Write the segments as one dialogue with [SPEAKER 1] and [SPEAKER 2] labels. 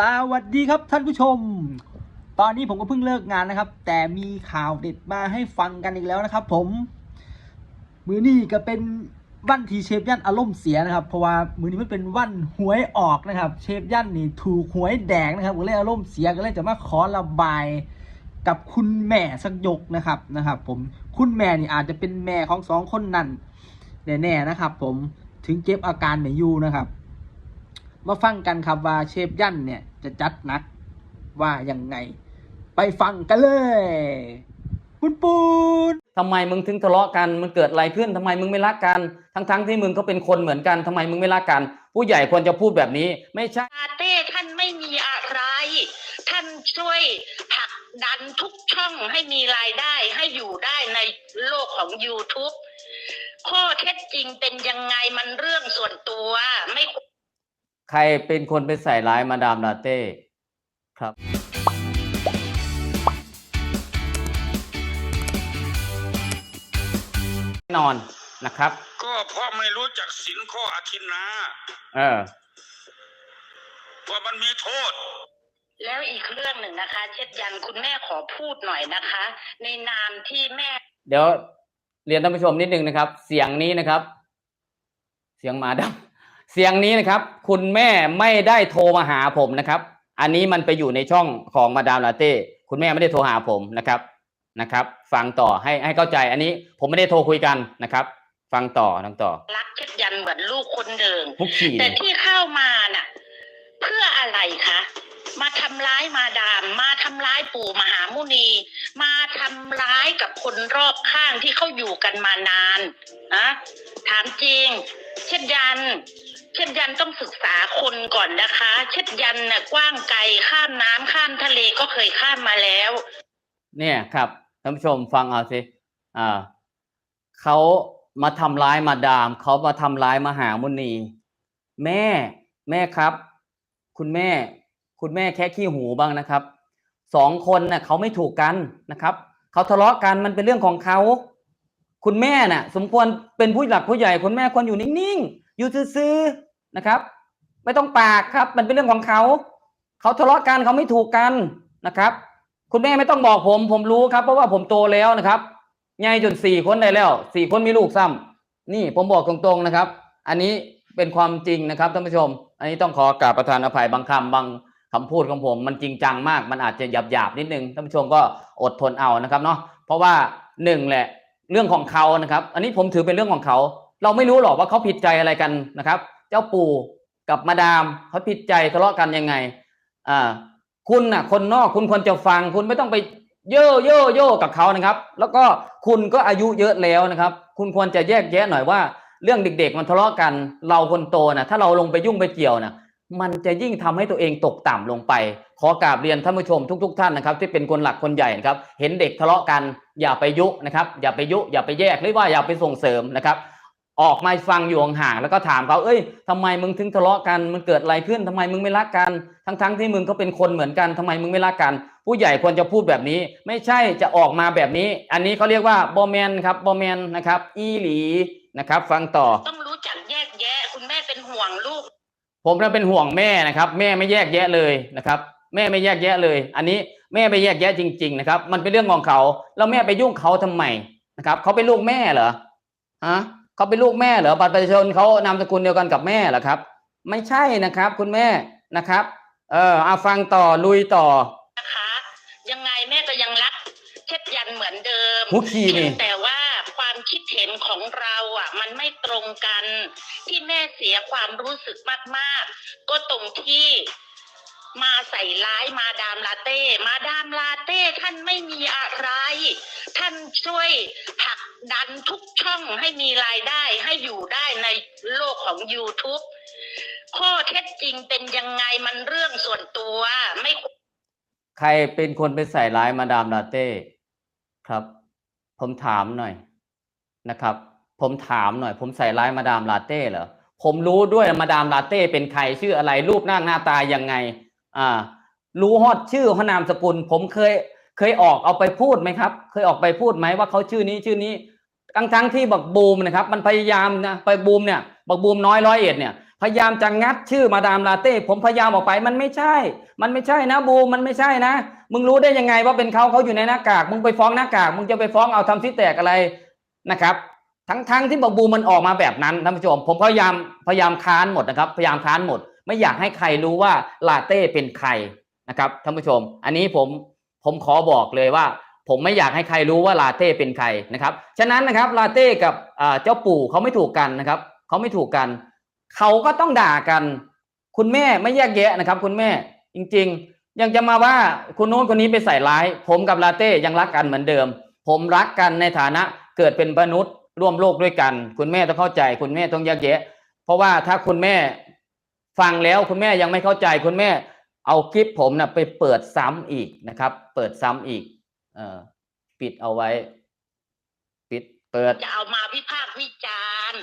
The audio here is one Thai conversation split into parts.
[SPEAKER 1] สวัสดีครับท่านผู้ชม ตอนนี้ผมก็เพิ่งเลิกงานนะครับ แต่มีข่าวเด็ดมาให้ฟังกันอีกแล้วนะครับ ผม มือนี่ก็เป็นวันที่เชฟยันอารมณ์เสียนะครับ เพราะว่ามือนี้มันเป็นวันหวยออกนะครับ เชฟยันนี่ถูกหวยแดงนะครับก็เลยอารมณ์เสียก็เลยจะมาขอระบายกับคุณแม่สักยกนะครับนะครับ ผมคุณแม่นี่อาจจะเป็นแม่ของสองคนนั้นแน่ๆนะครับ ผมถึงเก็บอาการไม่อยู่นะครับ มาฟังกันครับว่าเชฟยันเนี่ยจะจัดหนักว่ายังไง ไปฟังกันเลยปุนปูน
[SPEAKER 2] ทำไมมึงถึงทะเลาะกันมันเกิดอะไรขึ้นทำไมมึงไม่รักกัน ทั้งๆที่มึงก็เป็นคนเหมือนกันทำไมมึงไม่รักกัน ผู้ใหญ่ควรจะพูดแบบนี้ ไม่ใช่
[SPEAKER 3] ปาเต้ท่านไม่มีอะไร ท่านช่วยผลักดันทุกช่องให้มีรายได้ให้อยู่ได้ในโลกของ YouTube ข้อเท็จจริงเป็นยังไงมันเรื่องส่วนตัวไม่
[SPEAKER 2] ใครเป็นคนไปใส่ร้ายมาดามลาเต้ครับ แน่นอนนะครับ
[SPEAKER 4] ก็เพราะไม่รู้จักสินข้ออธินา
[SPEAKER 2] เออ
[SPEAKER 4] ว่ามันมีโทษ
[SPEAKER 3] แล้วอีกเรื่องหนึ่งนะคะ เช่นยันคุณแม่ขอพูดหน่อยนะคะ ในนามที่แม่
[SPEAKER 2] เดี๋ยวเรียนท่านผู้ชมนิดนึงนะครับ เสียงนี้นะครับ เสียงหมาดำ เสียงนี้นะครับ คุณแม่ไม่ได้โทรมาหาผมนะครับ อันนี้มันไปอยู่ในช่องของมาดามลาเต้คุณแม่ไม่ได้โทรหาผมนะครับนะครับ ฟังต่อให้ให้เข้าใจอันนี้ผมไม่ได้โทรคุยกันนะครับ ฟังต่อฟังต่อ
[SPEAKER 3] รักเช่นยันเหมือนลูกคนหนึ่ง
[SPEAKER 2] พุกขี่
[SPEAKER 3] แต่ที่เข้ามาน่ะ เพื่ออะไรคะมาทำร้ายมาดาม มาทำร้ายปู่มหามุนี มาทำร้ายกับคนรอบข้างที่เขาอยู่กันมานานนะถามจริง เช่นยัน เช่นยันต้องศึกษาคนก่อนนะคะ เช่นยันน่ะกว้างไกลข้ามน้ำข้ามทะเลก็เคยข้ามมาแล้ว
[SPEAKER 2] เนี่ยครับท่านผู้ชมฟังเอาสิอ่าเขามาทำร้ายมาดามเขามาทำร้ายมาหามุนี แม่แม่ครับ คุณแม่ คุณแม่แค่ขี้หูบ้างนะครับสองคนน่ะเขาไม่ถูกกันนะครับเขาทะเลาะกันมันเป็นเรื่องของเขาคุณแม่น่ะ สมควรเป็นผู้หลักผู้ใหญ่คุณแม่ควรอยู่นิ่งๆอยู่ซื่อๆ นะครับ ไม่ต้องปากครับ มันเป็นเรื่องของเขาเขาทะเลาะกันเขาไม่ถูกกันนะครับ คุณแม่ไม่ต้องบอกผม ผมรู้ครับ เพราะว่าผมโตแล้วนะครับใหญ่จนสี่คนได้แล้วสี่คนมีลูกซ้ำนี่ผมบอกตรงๆนะครับ อันนี้เป็นความจริงนะครับท่านผู้ชม อันนี้ต้องขอกราบประทานอภัยบางคำบางคำพูดของผม มันจริงจังมาก มันอาจจะหยาบๆนิดนึงท่านผู้ชมก็อดทนเอานะครับเนาะเพราะว่าหนึ่งแหละเรื่องของเขานะครับ อันนี้ผมถือเป็นเรื่องของเขา เราไม่รู้หรอกว่าเขาผิดใจอะไรกันนะครับ เจ้าปู่กับมาดามเขาผิดใจทะเลาะกันยังไงอ่าคุณน่ะ คนนอกคุณควรจะฟัง คุณไม่ต้องไปเย่อเย่อเย่อกับเขานะครับ แล้วก็คุณก็อายุเยอะแล้วนะครับ คุณควรจะแยกแยะหน่อยว่า เรื่องเด็ก ๆ มันทะเลาะกัน เราคนโตนะถ้าเราลงไปยุ่งไปเกี่ยวนะมันจะยิ่งทำให้ตัวเองตกต่ำลงไป ขอกราบเรียนท่านผู้ชมทุกๆท่านนะครับ ที่เป็นคนหลักคนใหญ่นะครับ เห็นเด็กทะเลาะกันอย่าไปยุนะครับ อย่าไปยุ อย่าไปแยกหรือว่าอย่าไปส่งเสริมนะครับ ออกมาฟังอยู่ห่างๆแล้วก็ถามเขาเอ้ยทำไมมึงถึงทะเลาะกันมันเกิดอะไรขึ้นทำไมมึงไม่รักกัน ทั้งๆที่มึงก็เป็นคนเหมือนกันทำไมมึงไม่รักกัน ผู้ใหญ่ควรจะพูดแบบนี้ ไม่ใช่จะออกมาแบบนี้ อันนี้เขาเรียกว่าบอแมนครับบอแมนนะครับ อีหลีนะครับ ฟังต่อ
[SPEAKER 3] ต้องรู้จักแยกแยะ คุณแม่เป็นห่วงลูก
[SPEAKER 2] ผมน่ะเป็นห่วงแม่นะครับ แม่ไม่แยกแยะเลยนะครับ แม่ไม่แยกแยะเลย อันนี้แม่ไม่แยกแยะจริง ๆ นะครับ มันเป็นเรื่องของเขาแล้วแม่ไปยุ่งเขาทำไมนะครับเขาเป็นลูกแม่เหรอฮะ เขาเป็นลูกแม่เหรอบัตรประชาชนเขานามสกุลเดียวกันกับแม่เหรอครับ ไม่ใช่นะครับ คุณแม่นะครับ เออเอาฟังต่อลุยต่อ
[SPEAKER 3] นะคะ ยังไงแม่ก็ยังรักเช็ดยันเหมือนเดิม
[SPEAKER 2] หูขี่นี่
[SPEAKER 3] เพียงแต่ว่าความคิดเห็นของเราอะ มันไม่ตรงกันที่แม่เสียความรู้สึกมาก ๆ ก็ตรงที่ มาใส่ร้ายมาดามลาเต้ มาดามลาเต้ ท่านไม่มีอะไร ท่านช่วยผักดันทุกช่องให้มีรายได้ให้อยู่ได้ในโลกของ YouTube ข้อเท็จจริงเป็นยังไงมันเรื่องส่วนตัวไม่
[SPEAKER 2] ใครเป็นคนไปใส่ร้ายมาดามลาเต้ครับ ผมถามหน่อยนะครับ ผมถามหน่อย ผมใส่ร้ายมาดามลาเต้เหรอผมรู้ด้วยมาดามลาเต้เป็นใครชื่ออะไรรูปหน้าหน้าตายังไง อ่ารู้ฮอดชื่อฮอนามสกุล ผมเคยเคยออกเอาไปพูดไหมครับ เคยออกไปพูดไหมว่าเขาชื่อนี้ชื่อนี้ทั้งทั้งที่บักบูมนะครับ มันพยายามนะไปบูมเนี่ยบักบูมน้อยร้อยเอ็ดเนี่ยพยายามจะงัดชื่อมาดามลาเต้ผมพยายามออกไปมันไม่ใช่ มันไม่ใช่นะบูมมันไม่ใช่นะ มึงรู้ได้ยังไงว่าเป็นเขาเขาอยู่ในหน้ากาก มึงไปฟ้องหน้ากาก มึงจะไปฟ้องเอาทำซิแตกอะไรนะครับ ทั้งทั้งที่บอกบูมมันออกมาแบบนั้นท่านผู้ชมผมพยายามพยายามค้านหมดนะครับ พยายามค้านหมด ไม่อยากให้ใครรู้ว่าลาเต้เป็นใครนะครับท่านผู้ชม อันนี้ผมผมขอบอกเลยว่า ผมไม่อยากให้ใครรู้ว่าลาเต้เป็นใครนะครับฉะนั้นนะครับลาเต้กับเจ้าปู่เขาไม่ถูกกันนะครับเขาไม่ถูกกันเขาก็ต้องด่ากัน คุณแม่ไม่แยกแยะนะครับ คุณแม่จริง ๆ ยังจะมาว่าคุณโน้นคนนี้ไปใส่ร้าย ผมกับลาเต้ยังรักกันเหมือนเดิม ผมรักกันในฐานะเกิดเป็นมนุษย์ร่วมโลกด้วยกัน คุณแม่ต้องเข้าใจ คุณแม่ต้องแยกแยะ เพราะว่าถ้าคุณแม่ ฟังแล้วคุณแม่ยังไม่เข้าใจคุณแม่เอาคลิปผมนะไปเปิดซ้ำอีกนะครับ เปิดซ้ำอีก เออปิดเอาไว้ ปิดเปิด
[SPEAKER 3] จะเอามาวิพากษ์วิจารณ์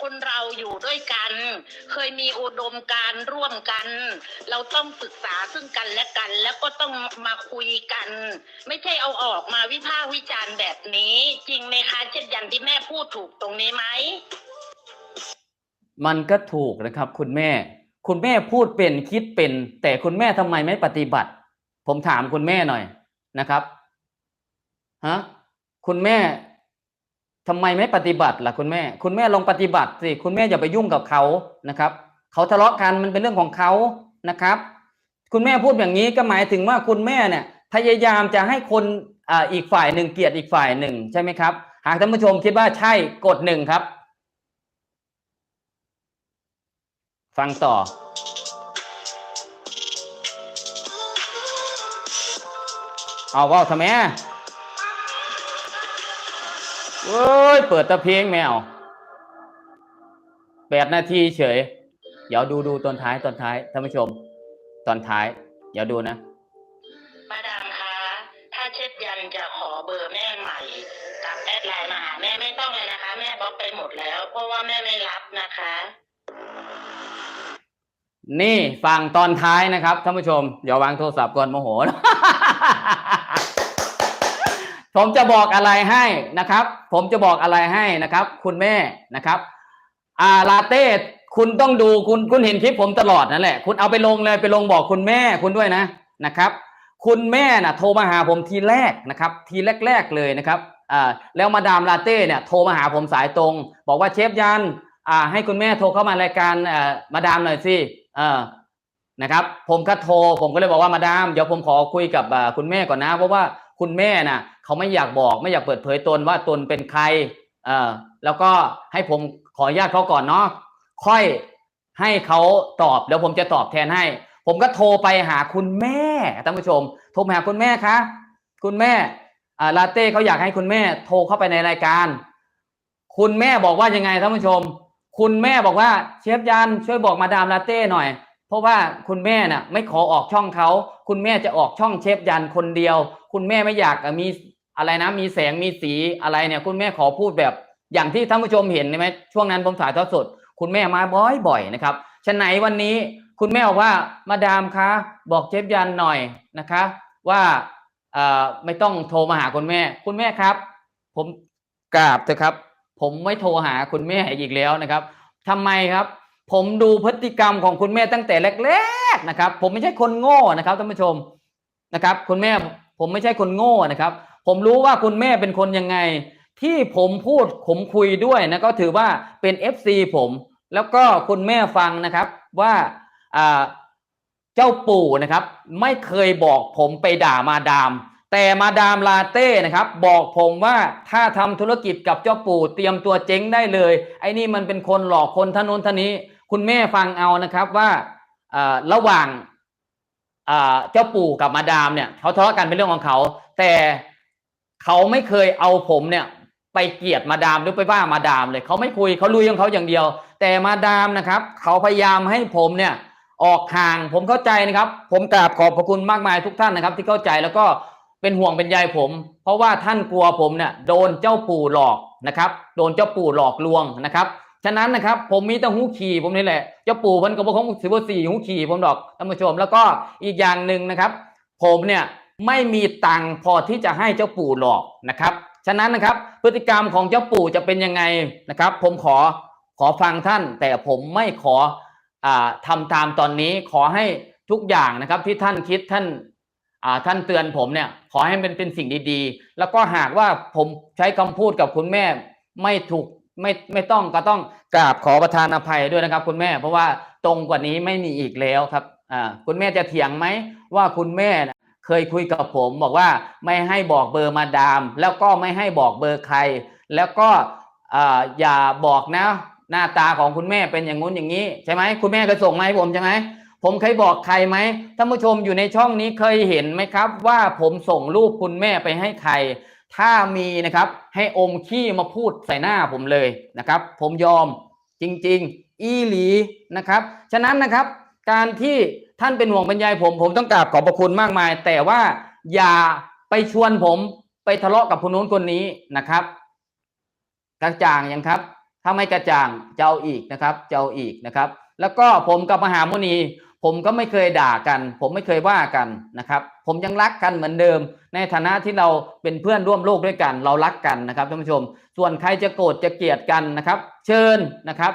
[SPEAKER 3] คนเราอยู่ด้วยกัน เคยมีอุดมการณ์ร่วมกัน เราต้องศึกษาซึ่งกันและกัน แล้วก็ต้องมาคุยกัน ไม่ใช่เอาออกมาวิพากษ์วิจารณ์แบบนี้ จริงไหมคะเช่นอย่างที่แม่พูดถูกตรงนี้ไหม
[SPEAKER 2] มันก็ถูกนะครับ คุณแม่ คุณแม่พูดเป็นคิดเป็น แต่คุณแม่ทำไมไม่ปฏิบัติ ผมถามคุณแม่หน่อยนะครับฮะคุณแม่ทำไมไม่ปฏิบัติล่ะคุณแม่ คุณแม่ลองปฏิบัติสิคุณแม่อย่าไปยุ่งกับเขานะครับเขาทะเลาะกันมันเป็นเรื่องของเขานะครับ คุณแม่พูดอย่างนี้ก็หมายถึงว่าคุณแม่เนี่ยพยายามจะให้คนอ่าอีกฝ่ายหนึ่งเกลียดอีกฝ่ายหนึ่งใช่ไหมครับ หากท่านผู้ชมคิดว่าใช่กดหนึ่งครับ ฟังต่อ เอาว่าทำไมเว้ย เปิดตะเพลงแมวแปดนาทีเฉย เดี๋ยวดูดูตอนท้ายตอนท้ายท่านผู้ชม ตอนท้าย เดี๋ยวดูนะ
[SPEAKER 3] มาดามคะถ้าเช็ดยันจะขอเบอร์แม่ใหม่กับแอดไลน์มาหาแม่ไม่ต้องเลยนะคะ แม่บล็อกไปหมดแล้ว เพราะว่าแม่ไม่รับนะคะ
[SPEAKER 2] นี่ฟังตอนท้ายนะครับท่านผู้ชมอย่าวางโทรศัพท์ก่อนโมโห ผมจะบอกอะไรให้นะครับ ผมจะบอกอะไรให้นะครับ คุณแม่นะครับอ่าลาเต้คุณต้องดูคุณคุณเห็นคลิปผมตลอดนั่นแหละ คุณเอาไปลงเลยไปลงบอกคุณแม่คุณด้วยนะนะครับ คุณแม่น่ะโทรมาหาผมทีแรกนะครับ ทีแรก ๆเลยนะครับอ่าแล้วมาดามลาเต้เนี่ยโทรมาหาผมสายตรง บอกว่าเชฟยันอ่าให้คุณแม่โทรเข้ามารายการอ่ามาดามหน่อยสิ เออนะครับ ผมก็โทรผมก็เลยบอกว่ามาดามเดี๋ยวผมขอคุยกับคุณแม่ก่อนนะ เพราะว่าคุณแม่น่ะเขาไม่อยากบอกไม่อยากเปิดเผยตนว่าตนเป็นใครเออแล้วก็ให้ผมขออนุญาตเขาก่อนเนาะค่อยให้เขาตอบแล้วผมจะตอบแทนให้ ผมก็โทรไปหาคุณแม่ท่านผู้ชม โทรไปหาคุณแม่คะคุณแม่อ่าลาเต้เขาอยากให้คุณแม่โทรเข้าไปในรายการ คุณแม่บอกว่ายังไงท่านผู้ชม คุณแม่บอกว่าเชฟยันช่วยบอกมาดามลาเต้หน่อย เพราะว่าคุณแม่น่ะไม่ขอออกช่องเขาคุณแม่จะออกช่องเชฟยันคนเดียว คุณแม่ไม่อยากมีอะไรนะ มีแสงมีสีอะไรเนี่ย คุณแม่ขอพูดแบบอย่างที่ท่านผู้ชมเห็นไหมช่วงนั้นผมถ่ายทอดสด คุณแม่มาบ่อยๆนะครับฉะไหนวันนี้คุณแม่บอกว่ามาดามคะบอกเชฟยันหน่อยนะคะ ว่าไม่ต้องโทรมาหาคุณแม่ คุณแม่ครับ ผมกราบเถอะครับ ผมไม่โทรหาคุณแม่อีกแล้วนะครับทำไมครับ ผมดูพฤติกรรมของคุณแม่ตั้งแต่แรกๆนะครับ ผมไม่ใช่คนโง่นะครับท่านผู้ชมนะครับ คุณแม่ผมไม่ใช่คนโง่นะครับ ผมรู้ว่าคุณแม่เป็นคนยังไง ที่ผมพูดผมคุยด้วยนะก็ถือว่าเป็น FC ผมแล้วก็คุณแม่ฟังนะครับว่าเจ้าปู่นะครับ ไม่เคยบอกผมไปด่ามาดาม แต่มาดามลาเต้นะครับบอกผมว่าถ้าทำธุรกิจกับเจ้าปู่เตรียมตัวเจ๊งได้เลย ไอ้นี่มันเป็นคนหลอกคนท่านนท่านนี้ คุณแม่ฟังเอานะครับว่าระหว่างเจ้าปู่กับมาดามเนี่ยเขาทะเลาะกันเป็นเรื่องของเขา แต่เขาไม่เคยเอาผมเนี่ยไปเกลียดมาดามหรือไปว่ามาดามเลยเขาไม่คุยเขาลุยของเขาอย่างเดียว แต่มาดามนะครับเขาพยายามให้ผมเนี่ยออกห่างผมเข้าใจนะครับ ผมกราบขอบพระคุณมากมายทุกท่านนะครับ ที่เข้าใจแล้วก็ เป็นห่วงเป็นใยผม เพราะว่าท่านกลัวผมเนี่ยโดนเจ้าปู่หลอกนะครับ โดนเจ้าปู่หลอกลวงนะครับฉะนั้นนะครับผมมีแต่หูขี่ผมนี่แหละเจ้าปู่เพิ่นก็บอกของสิบสี่หูขี่ผมดอกท่านผู้ชม แล้วก็อีกอย่างหนึ่งนะครับ ผมเนี่ยไม่มีตังค์พอที่จะให้เจ้าปู่หลอกนะครับฉะนั้นนะครับพฤติกรรมของเจ้าปู่จะเป็นยังไงนะครับ ผมขอขอฟังท่าน แต่ผมไม่ขออ่าทำตามตอนนี้ขอให้ทุกอย่างนะครับที่ท่านคิดท่าน ท่านเตือนผมเนี่ยขอให้เป็นเป็นสิ่งดีๆ แล้วก็หากว่าผมใช้คำพูดกับคุณแม่ไม่ถูกไม่ไม่ต้องก็ต้องกราบขอประทานอภัยด้วยนะครับ คุณแม่ เพราะว่าตรงกว่านี้ไม่มีอีกแล้วครับอ่าคุณแม่จะเถียงไหมว่าคุณแม่เคยคุยกับผม บอกว่าไม่ให้บอกเบอร์มาดาม แล้วก็ไม่ให้บอกเบอร์ใคร แล้วก็อ่าอย่าบอกนะหน้าตาของคุณแม่เป็นอย่างงู้นอย่างนี้ใช่ไหมคุณแม่เคยส่งมาให้ผมใช่ไหม ผมเคยบอกใครไหมท่านผู้ชมอยู่ในช่องนี้เคยเห็นไหมครับ ว่าผมส่งรูปคุณแม่ไปให้ใคร ถ้ามีนะครับให้อมขี้มาพูดใส่หน้าผมเลยนะครับ ผมยอมจริง ๆ อีหลีนะครับ ฉะนั้นนะครับ การที่ท่านเป็นห่วงเป็นใยผม ผมต้องกราบขอบพระคุณมากมาย แต่ว่าอย่าไปชวนผมไปทะเลาะกับคนนู้นคนนี้นะครับ กระจ่างยังครับ ถ้าไม่กระจ่างจะเอาอีกนะครับจะเอาอีกนะครับ แล้วก็ผมกับมหามุนี ผมก็ไม่เคยด่ากัน ผมไม่เคยว่ากันนะครับ ผมยังรักกันเหมือนเดิม ในฐานะที่เราเป็นเพื่อนร่วมโลกด้วยกัน เรารักกันนะครับท่านผู้ชม ส่วนใครจะโกรธจะเกลียดกันนะครับ เชิญนะครับ